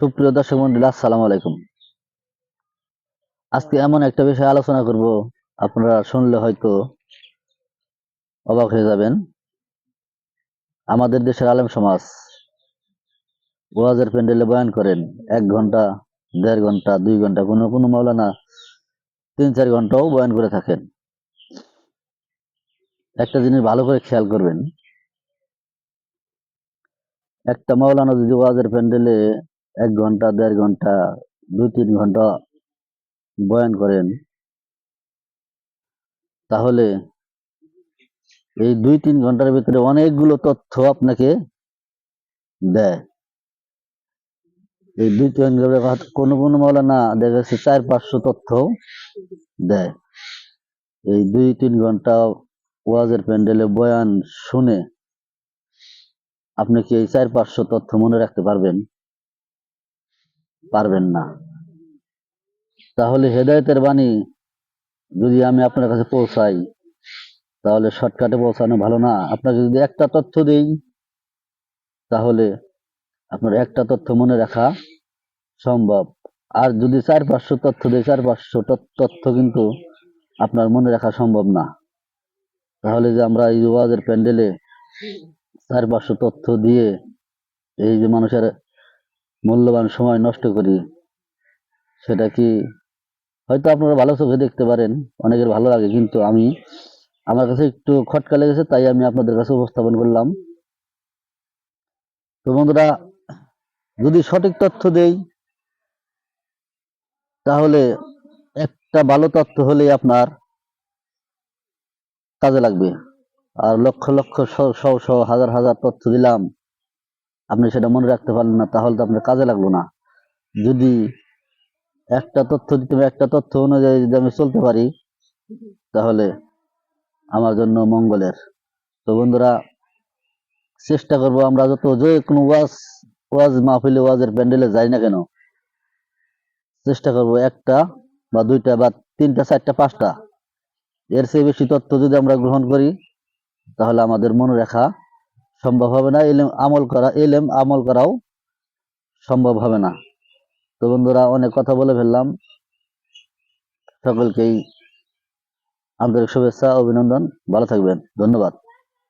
সুপ্রিয় দর্শক মন্ডলী, আসসালামু আলাইকুম। আজকে এমন একটা বিষয়ে আলোচনা করব, আপনারা শুনলে হয়তো অবাক হয়ে যাবেন। আমাদের দেশের আলেম সমাজ ওয়াজের প্যান্ডেলে বয়ান করেন, এক ঘণ্টা, দেড় ঘণ্টা, দুই ঘণ্টা, কোনো কোনো মাওলানা তিন, চার ঘন্টাও বয়ান করে থাকেন। একটা জিনিস ভালো করে খেয়াল করবেন, একটা মাওলানা যদি ওয়াজের প্যান্ডেলে এক ঘণ্টা, দেড় ঘণ্টা দুই তিন ঘণ্টা বয়ান করেন, তাহলে এই দুই, তিন ঘণ্টার ভিতরে অনেকগুলো তথ্য আপনাকে দেয়। এই দুই, তিন কোনো কোনো মাওলানা দেখা যাচ্ছে চার, পাঁচশো তথ্য দেয়। এই দুই, তিন ঘণ্টা ওয়াজের প্যান্ডেলে বয়ান শুনে আপনি কি এই চার, পাঁচশো তথ্য মনে রাখতে পারবেন? পারবেন না। তাহলে হেদায়েতের বাণী যদি আমি আপনার কাছে পৌঁছাই, তাহলে শর্টকাটে পৌঁছানো ভালো না। আপনাকে যদি একটা তথ্য দেই, তাহলে আপনার একটা তথ্য মনে রাখা সম্ভব। আর যদি চার পাঁচশো তথ্য দেয় চার পাঁচশো তথ্য কিন্তু আপনার মনে রাখা সম্ভব না। তাহলে যে আমরা এই ওয়াজের প্যান্ডেলে চার পাঁচশো তথ্য দিয়ে এই যে মানুষের মূল্যবান সময় নষ্ট করি, সেটা কি হয়তো আপনারা ভালো চোখে দেখতে পারেন, অনেকের ভালো লাগে, কিন্তু আমি, আমার কাছে একটু খটকা লেগেছে, তাই আমি আপনাদের কাছে উপস্থাপন করলাম। তো বন্ধুরা, যদি সঠিক তথ্য দেই, তাহলে একটা ভালো তথ্য হলে আপনার কাজে লাগবে। আর লক্ষ লক্ষ শ- শ হাজার হাজার তথ্য দিলাম আপনি সেটা মনে রাখতে পারলেন না, তাহলে তো আপনার কাজে লাগল না। যদি একটা তথ্য দিতে একটা তথ্য অনুযায়ী যদি আমি চলতে পারি, তাহলে আমার জন্য মঙ্গলের। তো বন্ধুরা, চেষ্টা করব আমরা যত যে কোনো ওয়াজ ওয়াজ মাহফিলে, ওয়াজের প্যান্ডেলে যাই না কেন, চেষ্টা করব একটা বা দুইটা বা তিনটা, চারটা, পাঁচটা। এর চেয়ে বেশি তথ্য যদি আমরা গ্রহণ করি, তাহলে আমাদের মনে রাখা সম্ভব হবে না, এলেম আমল করা, এলেম আমল করাও সম্ভব হবে না। তো বন্ধুরা, অনেক কথা বলে ফেললাম। সকলকেই আন্তরিক শুভেচ্ছা, অভিনন্দন। ভালো থাকবেন। ধন্যবাদ।